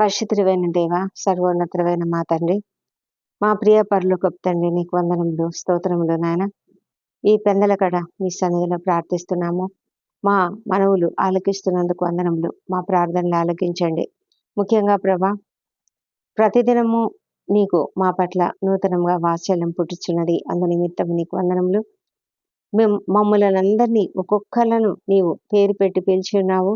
పరిశుద్ధుడైన దేవ సర్వోన్నతుడైన మా తండ్రి మా ప్రియ పరులకు తండ్రి నీకు వందనములు స్తోత్రములు నాయన. ఈ పెందల కడ మీ సన్నిధిలో ప్రార్థిస్తున్నాము. మా మనవులు ఆలకిస్తున్నందుకు వందనములు. మా ప్రార్థనలు ఆలకించండి. ముఖ్యంగా ప్రభా ప్రతిదినము నీకు మా పట్ల నూతనంగా వాత్సల్యం పుట్టుచున్నది. అందు నిమిత్తం నీకు వందనములు. మేము మమ్మల్ని అందరినీ ఒక్కొక్కలను నీవు పేరు పెట్టి పిలిచి ఉన్నావు.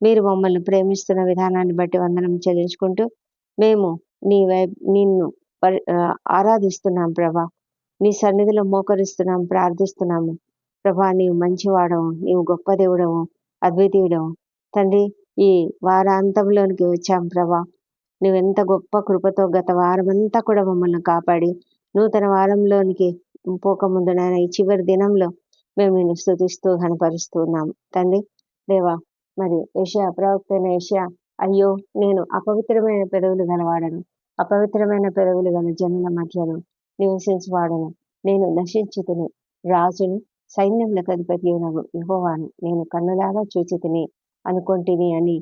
మీరు మమ్మల్ని ప్రేమిస్తున్న విధానాన్ని బట్టి వందనం చెల్లించుకుంటూ మేము నీ వై నిన్ను పరి ఆరాధిస్తున్నాం ప్రభా. నీ సన్నిధిలో మోకరిస్తున్నాం ప్రార్థిస్తున్నాము. ప్రభా నీవు మంచివాడవు నీవు గొప్ప దేవుడవు అద్వితీయుడవు. తండ్రి ఈ వారాంతంలోనికి వచ్చాం ప్రభా. నువ్వెంత గొప్ప కృపతో గత వారమంతా కూడా మమ్మల్ని కాపాడి నూతన వారంలోనికి పోకముందు నాయన ఈ చివరి దినంలో మేము నిన్ను స్థుతిస్తూ కనపరుస్తూ ఉన్నాము తండ్రి దేవా మరి ఏషియా ప్రవక్త ఏషియా అయ్యో నేను అపవిత్రమైన పెదవులు గలవాడను. అపవిత్రమైన పెదవులు గల జనుల మధ్యను నివసించువాడను. నేను నశించుతుని. రాజును సైన్యములకు అధిపతి ఇవ్వవాను నేను కన్నులాగా చూచి తిని అనుకుంటుని అని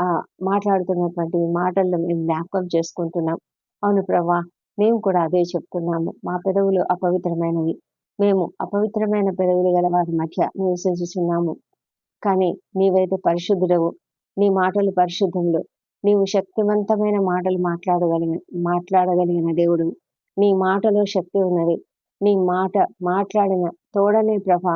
ఆ మాట్లాడుతున్నటువంటి మాటల్లో మేము జ్ఞాపకం చేసుకుంటున్నాం. అవును ప్రభా మేము కూడా అదే చెప్తున్నాము. మా పెదవులు అపవిత్రమైనవి. మేము అపవిత్రమైన పెదవులు గల వారి మధ్య నివసించుచున్నాము. కానీ నీవైతే పరిశుద్ధుడవు. నీ మాటలు పరిశుద్ధములు. నీవు శక్తివంతమైన మాటలు మాట్లాడగలిగిన మాట్లాడగలిగిన దేవుడు. నీ మాటలో శక్తి ఉన్నది. నీ మాట మాట్లాడిన తోడనే ప్రభ.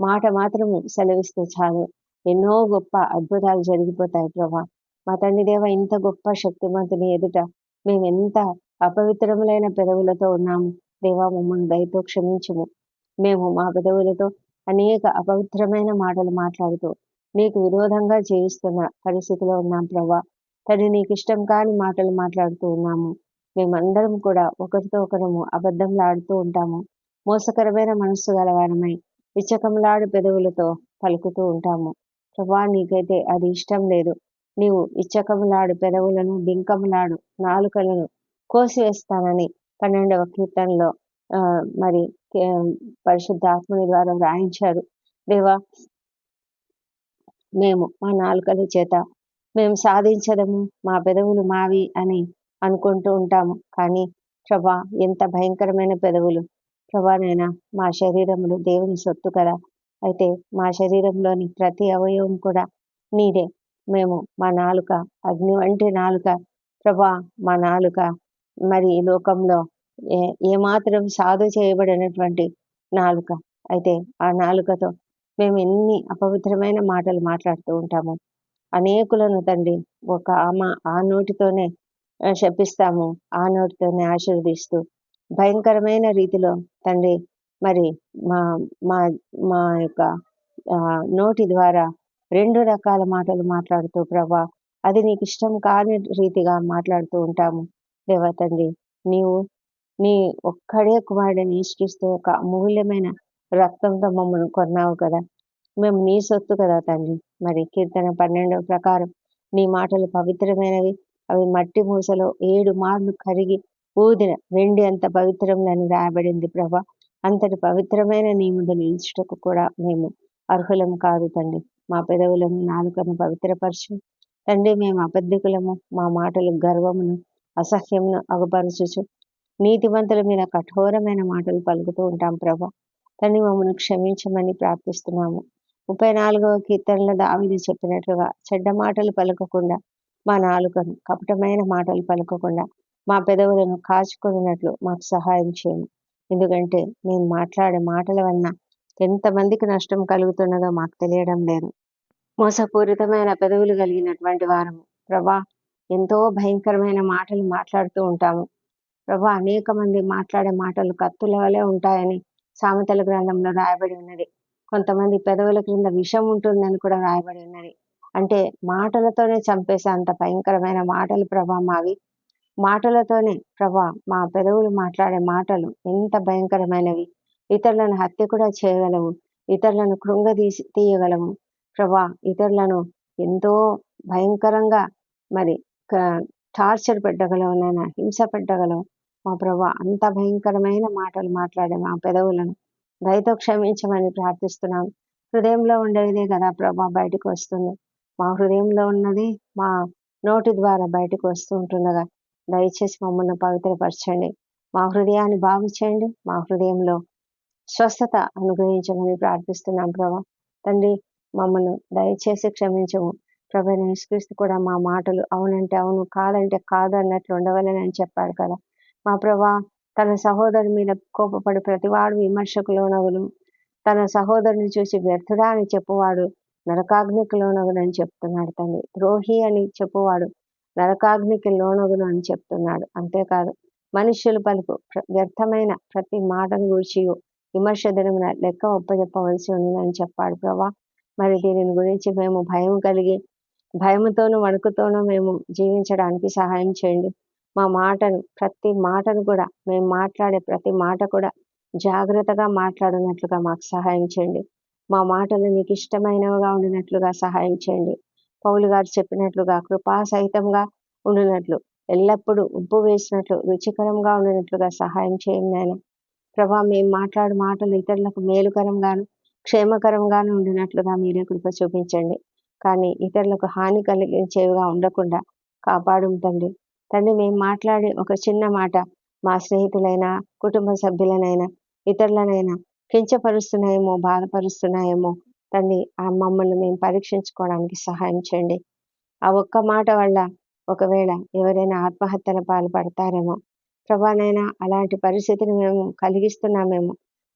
మాట మాత్రము సెలవిస్తే చాలు. ఎన్నో గొప్ప అద్భుతాలు జరిగిపోతాయి ప్రభా. మా తండ్రి దేవ ఇంత గొప్ప శక్తివంతుని ఎదుట మేము ఎంత అపవిత్రములైన పెదవులతో ఉన్నాము. దేవా మమ్మల్ని దయతో క్షమించము. మేము మా పెదవులతో అనేక అపవిత్రమైన మాటలు మాట్లాడుతూ నీకు విరోధంగా జీవిస్తున్న పరిస్థితిలో ఉన్నాం ప్రభా తండ్రి నీకు ఇష్టం కాని మాటలు మాట్లాడుతూ ఉన్నాము. మేమందరం కూడా ఒకరితో ఒకరము అబద్ధంలాడుతూ ఉంటాము. మోసకరమైన మనస్సు గలవారమై విచ్చకములాడు పెదవులతో పలుకుతూ ఉంటాము. ప్రభా నీకైతే అది ఇష్టం లేదు. నీవు ఇచ్చకములాడు పెదవులను బింకములాడు నాలుకలను కోసివేస్తానని పన్నెండవ కీర్తనలో మరి కే- ద్వారా వ్రాయించారు దేవా మేము మా నాలుకల చేత మేము సాధించడము మా పెదవులు మావి అని అనుకుంటూ ఉంటాము. కానీ ప్రభా ఎంత భయంకరమైన పెదవులు. ప్రభానైనా మా శరీరములు దేవుని సొత్తు కదా. అయితే మా శరీరంలోని ప్రతి అవయవం కూడా నీదే. మేము మా నాలుక అగ్ని వంటి నాలుక. ప్రభా మా నాలుక మరి ఈ లోకంలో ఏ ఏమాత్రం సాధు చేయబడినటువంటి నాలుక. అయితే ఆ నాలుకతో మేము ఎన్ని అపవిత్రమైన మాటలు మాట్లాడుతూ ఉంటాము. అనేకులను తండ్రి ఒక ఆమ ఆ నోటితోనే శపిస్తాము. ఆ నోటితోనే ఆశీర్వదిస్తూ భయంకరమైన రీతిలో తండ్రి మరి మా మా మా యొక్క నోటి ద్వారా రెండు రకాల మాటలు మాట్లాడుతూ ప్రభా అది నీకు ఇష్టం కాని రీతిగా మాట్లాడుతూ ఉంటాము. దేవా తండ్రి నీవు నీ ఒక్కడే కుమారుడిని ఇష్టిస్తూ ఒక అమూల్యమైన రక్తంతో మమ్మల్ని కొన్నావు కదా. మేము నీ సొత్తు కదా తండ్రి. మరి కీర్తన పన్నెండవ ప్రకారం నీ మాటలు పవిత్రమైనవి అవి మట్టి మూసలో ఏడు మార్లు కరిగి ఊదిన వెండి అంత పవిత్రములని రాయబడింది ప్రభా. అంతటి పవిత్రమైన నీ ముందు నిలుచుటకు కూడా మేము అర్హులం కాదు తండ్రి. మా పెదవులను నాలుకను పవిత్రపరచు. తండ్రి మేము అబద్ధికులము. మా మాటలు గర్వమును అసహ్యమును అగపరచుచు. నీతివంతుల మీద కఠోరమైన మాటలు పలుకుతూ ఉంటాం ప్రభా. తండ్రి మమ్మల్ని క్షమించమని ప్రార్థిస్తున్నాము. ముప్పై నాలుగవ కీర్తనలో దావిది చెప్పినట్లుగా చెడ్డ మాటలు పలకకుండా మా నాలుకను కపటమైన మాటలు పలకకుండా మా పెదవులను కాచుకున్నట్లు మాకు సహాయం చేయము ఎందుకంటే మేము మాట్లాడే మాటల వలన ఎంతమందికి నష్టం కలుగుతున్నదో మాకు తెలియడం లేదు. మోసపూరితమైన పెదవులు కలిగినటువంటి వారము. ప్రభా ఎంతో భయంకరమైన మాటలు మాట్లాడుతూ ఉంటాము. ప్రభా అనేక మంది మాట్లాడే మాటలు కత్తుల వలె ఉంటాయని సామెతల గ్రంథంలో రాయబడి ఉన్నది. కొంతమంది పెదవుల క్రింద విషం ఉంటుందని కూడా రాయబడి ఉన్నది. అంటే మాటలతోనే చంపేసే అంత భయంకరమైన మాటలు ప్రభా మావి. మాటలతోనే ప్రభా మా పెదవులు మాట్లాడే మాటలు ఎంత భయంకరమైనవి. ఇతరులను హత్య కూడా చేయగలవు. ఇతరులను కృంగదీసి తీయగలము ప్రభా ఇతరులను ఎంతో భయంకరంగా మరి టార్చర్ పెట్టగలవు నాయన హింస పెట్టగలవు. మా ప్రభా అంత భయంకరమైన మాటలు మాట్లాడే మా పెదవులను. దయతో క్షమించమని ప్రార్థిస్తున్నాం. హృదయంలో ఉండేదే కదా ప్రభా బయటకు వస్తుంది. మా హృదయంలో ఉన్నది మా నోటి ద్వారా బయటకు వస్తూ ఉంటుండగా దయచేసి మమ్మల్ని పవిత్రపరచండి. మా హృదయాన్ని బాగు చేయండి మా హృదయంలో స్వస్థత అనుగ్రహించమని ప్రార్థిస్తున్నాం ప్రభా. తండ్రి మమ్మల్ని దయచేసి క్షమించము. ప్రభా యేసుక్రీస్తు కూడా మా మాటలు అవునంటే అవును కాదంటే కాదు అన్నట్లు ఉండవలని చెప్పాడు కదా. మా ప్రభా తన సహోదరు మీద కోపపడి ప్రతివాడు విమర్శకు లోనగును తన సహోదరుని చూసి వ్యర్థుడా అని చెప్పువాడు నరకాగ్నికి లోనగునని చెప్తున్నాడు తండ్రి. ద్రోహి అని చెప్పువాడు నరకాగ్నికి లోనగును అని చెప్తున్నాడు. అంతేకాదు మనుష్యులు పలుకు వ్యర్థమైన ప్రతి మాటను గురించి విమర్శ దినమున లెక్క ఒప్పజెప్పవలసి ఉందని చెప్పాడు ప్రభా. మరి దీనిని గురించి మేము భయం కలిగి భయముతోనూ వణుకుతోనూ మేము జీవించడానికి సహాయం చేయండి. మా మాటను ప్రతి మాటను కూడా మేము మాట్లాడే ప్రతి మాట కూడా జాగ్రత్తగా మాట్లాడినట్లుగా మాకు సహాయం చేయండి. మా మాటలు నీకు ఇష్టమైనవిగా ఉండినట్లుగా సహాయం చేయండి. పౌలు గారు చెప్పినట్లుగా కృపా సహితంగా ఉండినట్లు ఎల్లప్పుడూ ఉప్పు వేసినట్లు రుచికరంగా ఉండినట్లుగా సహాయం చేయండి ఆయన ప్రభా మేము మాట్లాడే మాటలు ఇతరులకు మేలుకరంగాను క్షేమకరంగాను ఉండినట్లుగా మీరే కృప చూపించండి. కానీ ఇతరులకు హాని కలిగించేవిగా ఉండకుండా కాపాడుంటండి తండ్రి మేము మాట్లాడే ఒక చిన్న మాట మా స్నేహితులైనా కుటుంబ సభ్యులనైనా ఇతరులనైనా కించపరుస్తున్నాయేమో బాధపరుస్తున్నాయేమో తండ్రి ఆ మమ్మల్ని మేము పరీక్షించుకోవడానికి సహాయం చేయండి. ఆ ఒక్క మాట వల్ల ఒకవేళ ఎవరైనా ఆత్మహత్యల పాల్పడతారేమో ప్రభానైనా అలాంటి పరిస్థితిని మేము కలిగిస్తున్నామేమో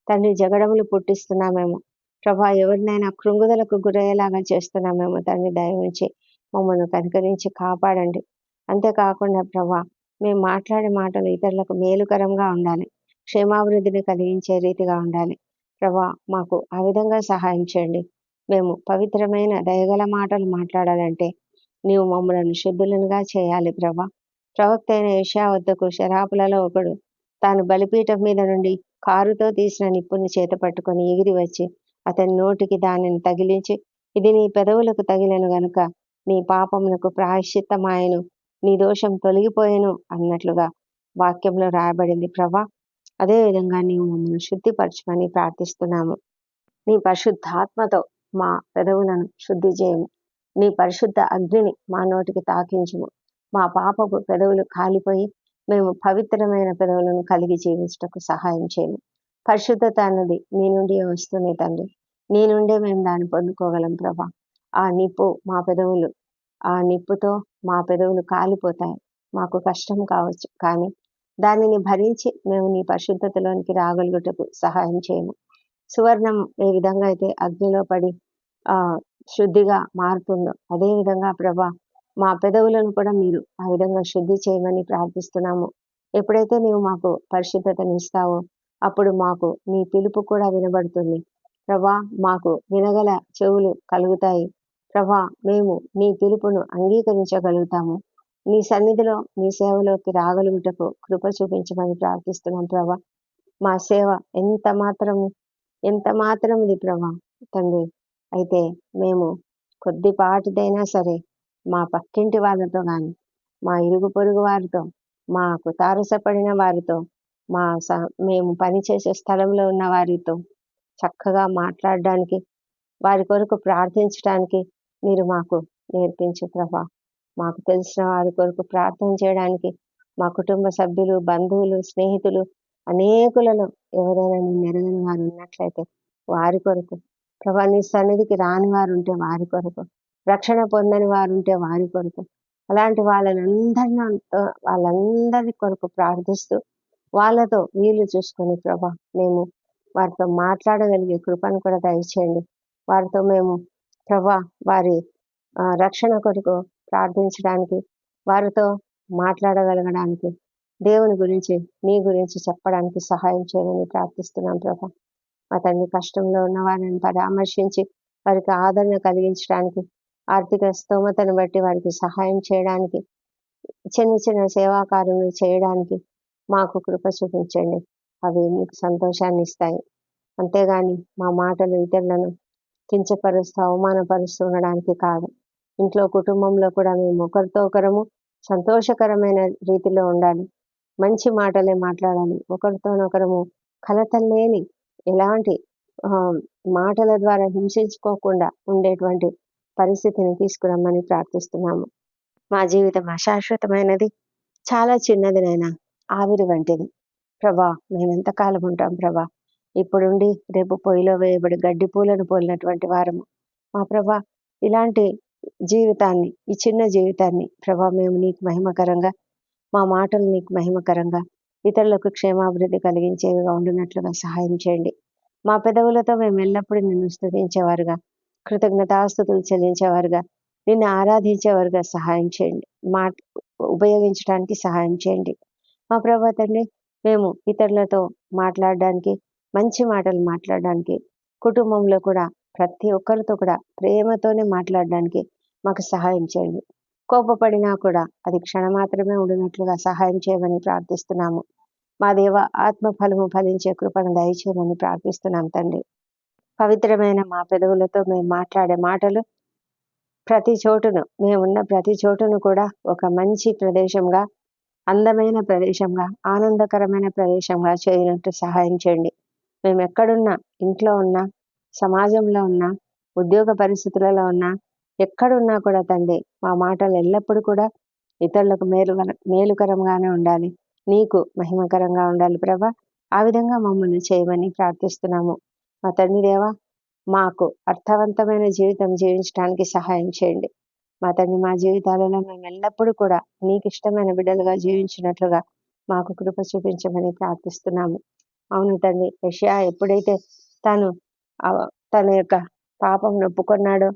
తండ్రి జగడములు పుట్టిస్తున్నామేమో ప్రభా ఎవరినైనా కృంగుదలకు గురయ్యేలాగా చేస్తున్నామేమో తండ్రి దయవుంచి మమ్మల్ని కనికరించి కాపాడండి. అంతేకాకుండా ప్రభా మేము మాట్లాడే మాటలు ఇతరులకు మేలుకరంగా ఉండాలి. క్షేమాభివృద్ధిని కలిగించే రీతిగా ఉండాలి. ప్రభా మాకు ఆ విధంగా సహాయం చేయండి. మేము పవిత్రమైన దయగల మాటలు మాట్లాడాలంటే నీవు మమ్మలను శుద్ధులనుగా చేయాలి ప్రభా. ప్రవక్త అయిన యెషయా వద్దకు శరాపులలో ఒకడు తాను బలిపీఠం మీద నుండి కారుతో తీసిన నిప్పుని చేత పట్టుకొని ఎగిరి వచ్చి అతని నోటికి దానిని తగిలించి ఇది నీ పెదవులకు తగిలను గనుక నీ పాపమునకు ప్రాయశ్చిత్తమాయను. నీ దోషం తొలగిపోయెను అన్నట్లుగా వాక్యంలో రాయబడింది. ప్రభా అదే విధంగా నీవు మమ్మల్ని శుద్ధిపరచమని ప్రార్థిస్తున్నాము. నీ పరిశుద్ధాత్మతో మా పెదవులను శుద్ధి చేయము. నీ పరిశుద్ధ అగ్నిని మా నోటికి తాకించుము. మా పాపపు పెదవులు కాలిపోయి మేము పవిత్రమైన పెదవులను కలిగి జీవించటకు సహాయం చేయము. పరిశుద్ధత అన్నది నీ నుండి వస్తుంది తండ్రి. నీ నుండే మేము దాన్ని పొందుకోగలం ప్రభా. ఆ నిప్పు మా పెదవులు ఆ నిప్పుతో మా పెదవులు కాలిపోతాయి. మాకు కష్టం కావచ్చు కానీ దానిని భరించి మేము నీ పరిశుద్ధతలోనికి రాగలుగుటకు సహాయం చేయము. సువర్ణం ఏ విధంగా అయితే అగ్నిలో పడి ఆ శుద్ధిగా మారుతుందో అదే విధంగా ప్రభా మా పెదవులను కూడా మీరు ఆ విధంగా శుద్ధి చేయమని ప్రార్థిస్తున్నాము. ఎప్పుడైతే నీవు మాకు పరిశుద్ధతను ఇస్తావో అప్పుడు మాకు నీ పిలుపు కూడా వినబడుతుంది. ప్రభా మాకు వినగల చెవులు కలుగుతాయి. ప్రభా మేము నీ పిలుపును అంగీకరించగలుగుతాము. నీ సన్నిధిలో నీ సేవలోకి రాగలుగుటకు కృప చూపించమని ప్రార్థిస్తున్నాం ప్రభా. మా సేవ ఎంత మాత్రము ఎంత మాత్రముది ప్రభా తండ్రి. అయితే మేము కొద్దిపాటిదైనా సరే మా పక్కింటి వాళ్ళతో కానీ మా ఇరుగు పొరుగు వారితో మాకు తారసపడిన వారితో మా స మేము పనిచేసే స్థలంలో ఉన్న వారితో చక్కగా మాట్లాడడానికి వారి కొరకు ప్రార్థించడానికి మీరు మాకు నేర్పించు ప్రభా. మాకు తెలిసిన వారి కొరకు ప్రార్థన చేయడానికి మా కుటుంబ సభ్యులు బంధువులు స్నేహితులు అనేకులలో ఎవరైనా మెరుగని వారు ఉన్నట్లయితే వారి కొరకు ప్రభా నీ సన్నిధికి రాని వారు ఉంటే వారి కొరకు రక్షణ పొందని వారు ఉంటే వారి కొరకు అలాంటి వాళ్ళనందరినీ వాళ్ళందరి కొరకు ప్రార్థిస్తూ వాళ్ళతో వీలు చూసుకొని ప్రభా మేము వారితో మాట్లాడగలిగే కృపను కూడా దయచేయండి. వారితో మేము ప్రభా వారి రక్షణ కొరకు ప్రార్థించడానికి వారితో మాట్లాడగలగడానికి దేవుని గురించి నీ గురించి చెప్పడానికి సహాయం చేయమని ప్రార్థిస్తున్నాం ప్రభా. మా తండ్రి కష్టంలో ఉన్న వారిని పరామర్శించి వారికి ఆదరణ కలిగించడానికి ఆర్థిక స్తోమతను బట్టి వారికి సహాయం చేయడానికి చిన్న చిన్న సేవా కార్యములు చేయడానికి మాకు కృప చూపించండి. అవి మీకు సంతోషాన్ని ఇస్తాయి. అంతేగాని మా మాటలు ఇతరులను కించపరుస్తూ అవమానపరుస్తూ ఉండడానికి కాదు. ఇంట్లో కుటుంబంలో కూడా మేము ఒకరితో ఒకరము సంతోషకరమైన రీతిలో ఉండాలి. మంచి మాటలే మాట్లాడాలి. ఒకరితోనొకరము కలతల్లేని ఎలాంటి మాటల ద్వారా హింసించుకోకుండా ఉండేటువంటి పరిస్థితిని తీసుకురమ్మని ప్రార్థిస్తున్నాము. మా జీవితం అశాశ్వతమైనది. చాలా చిన్నదినైనా ఆవిరి వంటిది. ప్రభా మేమెంతకాలం ఉంటాం ప్రభా? ఇప్పుడుండి రేపు పొయ్యిలో వేయబడి గడ్డి పూలను పోలినటువంటి వారము. మా ప్రభా ఇలాంటి జీవితాన్ని ఈ చిన్న జీవితాన్ని ప్రభా మేము నీకు మహిమకరంగా మా మాటలు నీకు మహిమకరంగా ఇతరులకు క్షేమాభివృద్ధి కలిగించేవిగా ఉండినట్లుగా సహాయం చేయండి. మా పెదవులతో మేము ఎల్లప్పుడూ నిన్ను స్థుతించేవారుగా కృతజ్ఞతాస్థుతులు చెల్లించేవారుగా నిన్ను ఆరాధించేవారుగా సహాయం చేయండి. మా ఉపయోగించడానికి సహాయం చేయండి. మా ప్రభా తండ్రి మేము ఇతరులతో మాట్లాడడానికి మంచి మాటలు మాట్లాడడానికి కుటుంబంలో కూడా ప్రతి ఒక్కరితో కూడా ప్రేమతోనే మాట్లాడడానికి మాకు సహాయం చేయండి. కోపపడినా కూడా అది క్షణ మాత్రమే ఉండినట్లుగా సహాయం చేయమని ప్రార్థిస్తున్నాము. మా దేవ ఆత్మ ఫలము ఫలించే కృపను దయచేయమని ప్రార్థిస్తున్నాం తండ్రి. పవిత్రమైన మా పెదవులతో మేము మాట్లాడే మాటలు ప్రతి చోటును మేమున్న ప్రతి చోటును కూడా ఒక మంచి ప్రదేశంగా అందమైన ప్రదేశంగా ఆనందకరమైన ప్రదేశంగా చేయనట్టు సహాయం చేయండి. మేము ఎక్కడున్నా ఇంట్లో ఉన్నా సమాజంలో ఉన్నా ఉద్యోగ పరిస్థితులలో ఉన్నా ఎక్కడున్నా కూడా తండ్రి మా మాటలు ఎల్లప్పుడూ కూడా ఇతరులకు మేలు మేలుకరంగానే ఉండాలి. నీకు మహిమకరంగా ఉండాలి ప్రభా. ఆ విధంగా మమ్మల్ని చేయమని ప్రార్థిస్తున్నాము. మా తండ్రి దేవా మాకు అర్థవంతమైన జీవితం జీవించడానికి సహాయం చేయండి. మా తండ్రి మా జీవితాలలో మేము ఎల్లప్పుడూ కూడా నీకు ఇష్టమైన బిడ్డలుగా జీవించినట్లుగా మాకు కృప చూపించమని ప్రార్థిస్తున్నాము. అవును తండ్రి యషియా ఎప్పుడైతే తను తన యొక్క పాపం నొప్పుకున్నాడో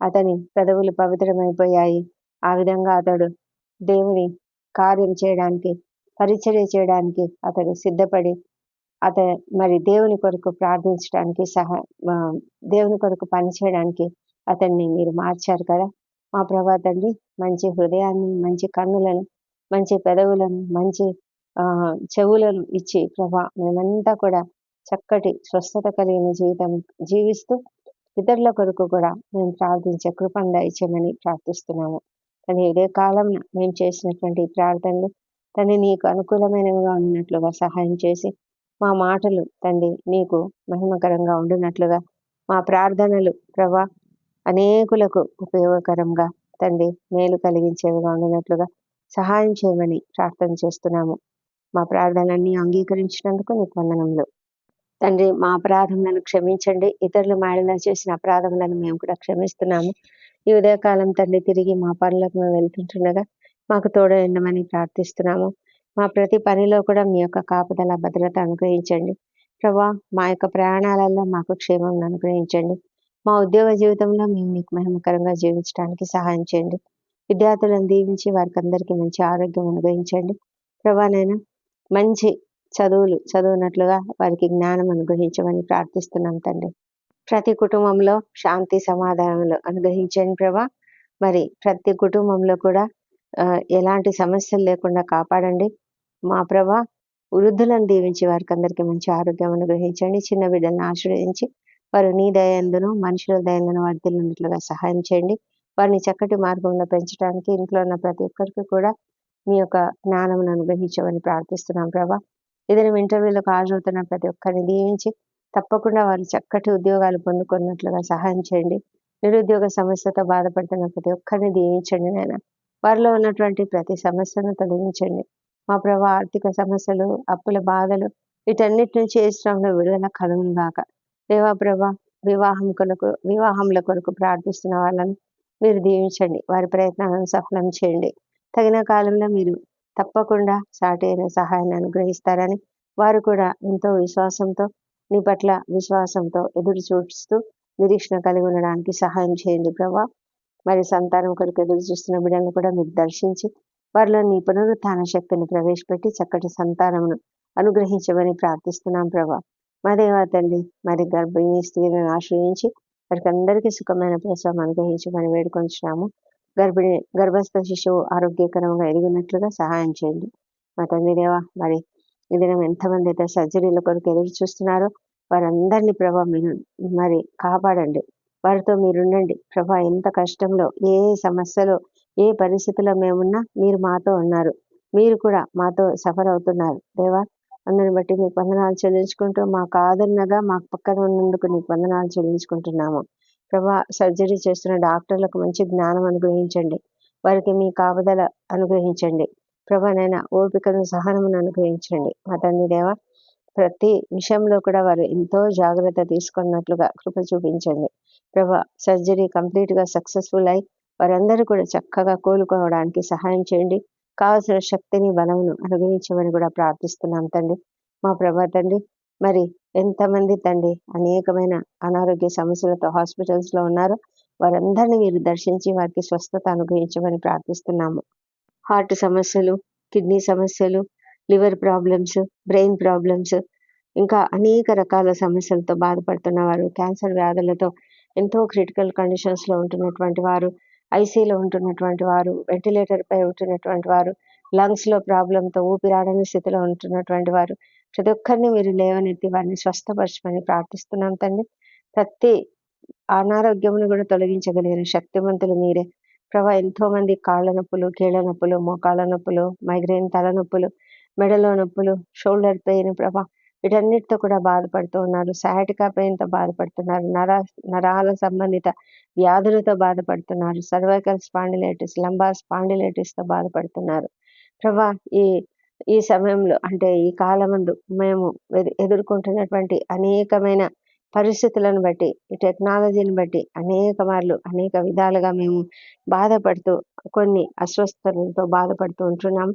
అతని పెదవులు పవిత్రమైపోయాయి. ఆ విధంగా అతడు దేవుని కార్యం చేయడానికి పరిచర్య చేయడానికి అతడు సిద్ధపడి అత మరి దేవుని కొరకు ప్రార్థించడానికి సహా దేవుని కొరకు పనిచేయడానికి అతన్ని మీరు మార్చారు కదా. మా ప్రభా తండ్రి మంచి హృదయాన్ని మంచి కన్నులను మంచి పెదవులను మంచి చెవులను ఇచ్చి ప్రభా మేమంతా కూడా చక్కటి స్వస్థత కలిగిన జీవితం జీవిస్తూ ఇతరుల కొరకు కూడా మేము ప్రార్థించే కృపను దయచేయమని ప్రార్థిస్తున్నాము. కానీ ఇదే కాలం మేము చేసినటువంటి ప్రార్థనలు తండ్రి నీకు అనుకూలమైనవిగా ఉన్నట్లుగా సహాయం చేసి మా మాటలు తండ్రి నీకు మహిమకరంగా ఉండినట్లుగా మా ప్రార్థనలు ప్రభా అనేకులకు ఉపయోగకరంగా తండ్రి మేలు కలిగించేవిగా ఉండినట్లుగా సహాయం చేయమని ప్రార్థన చేస్తున్నాము. మా ప్రార్థనలన్నీ అంగీకరించినందుకు నీకు వందనములు. తండ్రి మా అపరాధములను క్షమించండి. ఇతరులు మాడిలా చేసిన అపరాధములను మేము కూడా క్షమిస్తున్నాము. ఈ ఉదయకాలం తండ్రి తిరిగి మా పనులకు మేము వెళ్తుంటుండగా మాకు తోడు ఎండమని ప్రార్థిస్తున్నాము. మా ప్రతి పనిలో కూడా మీ యొక్క కాపుదల భద్రత అనుగ్రహించండి. ప్రభా మా యొక్క ప్రయాణాలలో మాకు క్షేమం అనుగ్రహించండి. మా ఉద్యోగ జీవితంలో మేము మీకు మహిమకరంగా జీవించడానికి సహాయం చేయండి. విద్యార్థులను దీవించి వారికి అందరికీ మంచి ఆరోగ్యం అనుగ్రహించండి. నేను మంచి చదువులు చదువునట్లుగా వారికి జ్ఞానం అనుగ్రహించమని ప్రార్థిస్తున్నాం తండ్రి. ప్రతి కుటుంబంలో శాంతి సమాధానములు అనుగ్రహించండి ప్రభా. మరి ప్రతి కుటుంబంలో కూడా ఎలాంటి సమస్యలు లేకుండా కాపాడండి. మా ప్రభా వృద్ధులను దీవించి వారికి అందరికీ మంచి ఆరోగ్యం అనుగ్రహించండి. చిన్న బిడ్డలను ఆశ్రయించి వారు నీ దయందును మనుషుల దయందును వర్ధిల్లినట్లుగా సహాయం చేయండి. వారిని చక్కటి మార్గంలో పెంచడానికి ఇంట్లో ఉన్న ప్రతి ఒక్కరికి కూడా మీ యొక్క జ్ఞానం అనుగ్రహించమని ప్రార్థిస్తున్నాం ప్రభా. ఏదైనా ఇంటర్వ్యూలకు హాజరవుతున్న ప్రతి ఒక్కరిని దీవించి తప్పకుండా వారు చక్కటి ఉద్యోగాలు పొందుకున్నట్లుగా సహాయం చేయండి. నిరుద్యోగ సమస్యతో బాధపడుతున్న ప్రతి ఒక్కరిని దీవించండి నాయన. వారిలో ఉన్నటువంటి ప్రతి సమస్యను తొలగించండి. మా ప్రభా ఆర్థిక సమస్యలు అప్పుల బాధలు వీటన్నిటి నుంచి ఏ విడుదల కలుగుగాక దేవా ప్రభా వివాహం కొరకు వివాహంల కొరకు ప్రార్థిస్తున్న వాళ్ళని మీరు దీవించండి. వారి ప్రయత్నాలను సఫలం చేయండి. తగిన కాలంలో మీరు తప్పకుండా సాటైన సహాయాన్ని అనుగ్రహిస్తారని వారు కూడా ఎంతో విశ్వాసంతో నీ పట్ల విశ్వాసంతో ఎదురు చూస్తూ నిరీక్షణ కలిగి ఉండడానికి సహాయం చేయండి ప్రభా. మరి సంతానం కొరకు ఎదురు చూస్తున్న బిడ్డలను కూడా మీరు దర్శించి వారిలో నీ పునరుత్న శక్తిని ప్రవేశపెట్టి చక్కటి సంతానమును అనుగ్రహించమని ప్రార్థిస్తున్నాం ప్రభా. మా దేవా తల్లి మరి గర్భిణీ స్త్రీలను ఆశ్రయించి వారికి అందరికీ సుఖమైన ప్రసవం అనుగ్రహించమని వేడుకొంచున్నాము. గర్భిణి గర్భస్థ శిశువు ఆరోగ్యకరంగా ఎదిగినట్లుగా సహాయం చేయండి. మా తండ్రి దేవా మరి ఈ దినం ఎంతమంది అయితే సర్జరీల కొరకు ఎదురు చూస్తున్నారో వారందరినీ ప్రభా మీరు మరి కాపాడండి. వారితో మీరుండండి. ప్రభా ఎంత కష్టంలో ఏ సమస్యలో ఏ పరిస్థితిలో మేమున్నా మీరు మాతో ఉన్నారు. మీరు కూడా మాతో సఫర్ అవుతున్నారు దేవా అందరిని బట్టి మీకు వందనాలు చెల్లించుకుంటూ మాకు ఆదరణగా మాకు పక్కన ఉన్నందుకు నీకు వందనాలు చెల్లించుకుంటున్నాము. ప్రభా సర్జరీ చేస్తున్న డాక్టర్లకు మంచి జ్ఞానం అనుగ్రహించండి. వారికి మీ కాపుదల అనుగ్రహించండి. ప్రభానైనా ఓపికను సహనమును అనుగ్రహించండి. మా తండ్రి దేవ ప్రతి విషయంలో కూడా వారు ఎంతో జాగ్రత్త తీసుకున్నట్లుగా కృప చూపించండి. ప్రభా సర్జరీ కంప్లీట్గా సక్సెస్ఫుల్ అయి వారందరూ కూడా చక్కగా కోలుకోవడానికి సహాయం చేయండి. కావలసిన శక్తిని బలమును అనుగ్రహించమని కూడా ప్రార్థిస్తున్నాం తండ్రి. మా ప్రభా తండ్రి మరి ఎంతమంది తండ్రి అనేకమైన అనారోగ్య సమస్యలతో హాస్పిటల్స్లో ఉన్నారో వారందరినీ మీరు దర్శించి వారికి స్వస్థత అనుగ్రహించమని ప్రార్థిస్తున్నాము. హార్ట్ సమస్యలు కిడ్నీ సమస్యలు లివర్ ప్రాబ్లమ్స్ బ్రెయిన్ ప్రాబ్లమ్స్ ఇంకా అనేక రకాల సమస్యలతో బాధపడుతున్న వారు క్యాన్సర్ వ్యాధులతో ఎంతో క్రిటికల్ కండిషన్స్లో ఉంటున్నటువంటి వారు ఐసీలో ఉంటున్నటువంటి వారు వెంటిలేటర్ పై ఉంటున్నటువంటి వారు లంగ్స్లో ప్రాబ్లంతో ఊపిరాడని స్థితిలో ఉంటున్నటువంటి వారు ప్రతి ఒక్కరిని మీరు లేవనెత్తి వారిని స్వస్థపరచమని ప్రార్థిస్తున్నాం తండ్రి. ప్రతి అనారోగ్యమును కూడా తొలగించగలిగిన శక్తివంతులు మీరే. ప్రభా ఎంతో మంది కాళ్ళ నొప్పులు కీళ్ళ నొప్పులు మోకాళ్ళ నొప్పులు మైగ్రేన్ తలనొప్పులు మెడలో నొప్పులు షోల్డర్ పెయిన్ ప్రభా వీటన్నిటితో కూడా బాధపడుతూ ఉన్నారు. సయాటికా పెయిన్తో బాధపడుతున్నారు. నర నరాల సంబంధిత వ్యాధులతో బాధపడుతున్నారు. సర్వైకల్ స్పాండిలైటిస్ లంబా స్పాండిలైటిస్తో బాధపడుతున్నారు. ప్రభా ఈ ఈ సమయంలో అంటే ఈ కాలమందు మేము ఎదుర్కొంటున్నటువంటి అనేకమైన పరిస్థితులను బట్టి ఈ టెక్నాలజీని బట్టి అనేక మార్లు అనేక విధాలుగా మేము బాధపడుతూ కొన్ని అస్వస్థతలతో బాధపడుతూ ఉంటున్నాం.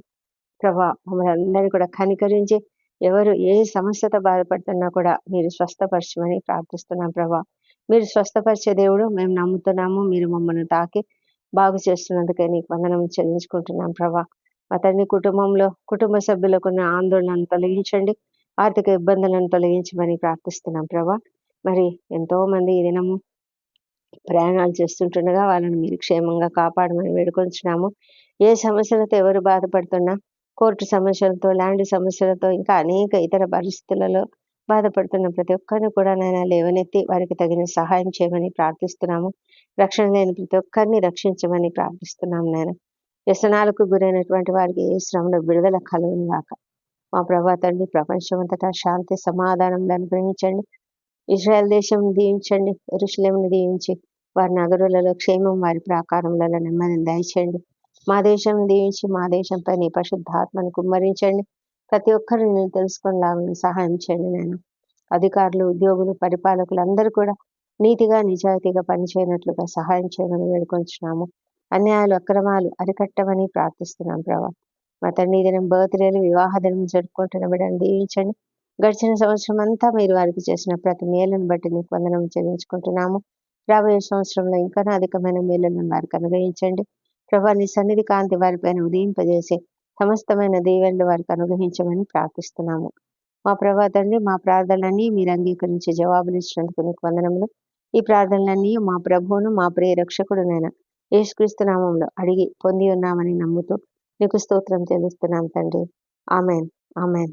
ప్రభా మమ్మల్ని అందరినీ కూడా కనికరించి ఎవరు ఏ సమస్యతో బాధపడుతున్నా కూడా మీరు స్వస్థపరచమని ప్రార్థిస్తున్నాం ప్రభా. మీరు స్వస్థపరిచే దేవుడు మేము నమ్ముతున్నాము. మీరు మమ్మల్ని తాకి బాగు చేస్తున్నందుకే నీకు వందనం చెల్లించుకుంటున్నాం ప్రభా. అతని కుటుంబంలో కుటుంబ సభ్యులకు ఉన్న ఆందోళనను తొలగించండి. ఆర్థిక ఇబ్బందులను తొలగించమని ప్రార్థిస్తున్నాం ప్రభా. మరి ఎంతో మంది ఈ దినము ప్రయాణాలు చేస్తుంటుండగా వాళ్ళని మీరు క్షేమంగా కాపాడమని వేడుకొంచున్నాము. ఏ సమస్యలతో ఎవరు బాధపడుతున్నా కోర్టు సమస్యలతో ల్యాండ్ సమస్యలతో ఇంకా అనేక ఇతర పరిస్థితులలో బాధపడుతున్న ప్రతి ఒక్కరిని కూడా నేను లేవనెత్తి వారికి తగిన సహాయం చేయమని ప్రార్థిస్తున్నాము. రక్షణ లేని ప్రతి ఒక్కరిని రక్షించమని ప్రార్థిస్తున్నాము నేను వ్యసనాలకు గురైనటువంటి వారికి ఏ శ్రమలో విడుదల కలుగును గాక. మా ప్రభా తండ్రి ప్రపంచమంతటా శాంతి సమాధానం అనుగ్రహించండి ఇస్రాయల్ దేశం దీవించండి ఎరుషులేముని దీవించి వారి నగరులలో క్షేమం వారి ప్రాకారములలో నెమ్మదిని దయచేయండి. మా దేశం దీవించి మా దేశంపై నీ పరిశుద్ధాత్మను కుమ్మరించండి. ప్రతి ఒక్కరు నేను తెలుసుకునేలాగా సహాయం చేయండి నేను అధికారులు ఉద్యోగులు పరిపాలకులు అందరూ కూడా నీతిగా నిజాయితీగా పనిచేయనట్లుగా సహాయం చేయమని వేడుకొంచున్నాము. అన్యాయాలు అక్రమాలు అరికట్టమని ప్రార్థిస్తున్నాం ప్రభా. మా తండ్రి దినం బర్త్డేలు వివాహ దినం జరుపుకుంటున్న బిడ్డను దీవించండి. గడిచిన సంవత్సరం అంతా మీరు వారికి చేసిన ప్రతి మేలును బట్టి నీకు వందనం చెల్లించుకుంటున్నాము. రాబోయే సంవత్సరంలో ఇంకా అధికమైన మేలులను వారికి అనుగ్రహించండి ప్రభా నీ సన్నిధి కాంతి వారిపైన ఉదయింపజేసే సమస్తమైన దీవెనలు వారికి అనుగ్రహించమని ప్రార్థిస్తున్నాము. మా ప్రభా తండ్రి మా ప్రార్థనలన్నీ మీరు అంగీకరించి జవాబులు ఇచ్చినందుకు నీకు వందనములు. ఈ ప్రార్థనలన్నీ మా ప్రభువును మా ప్రియ రక్షకుడునైనా యేసుక్రీస్తు నామంలో అడిగి పొంది ఉన్నామని నమ్ముతూ నీకు స్తోత్రం చెల్లిస్తున్నాం తండ్రి. ఆమెన్. ఆమెన్.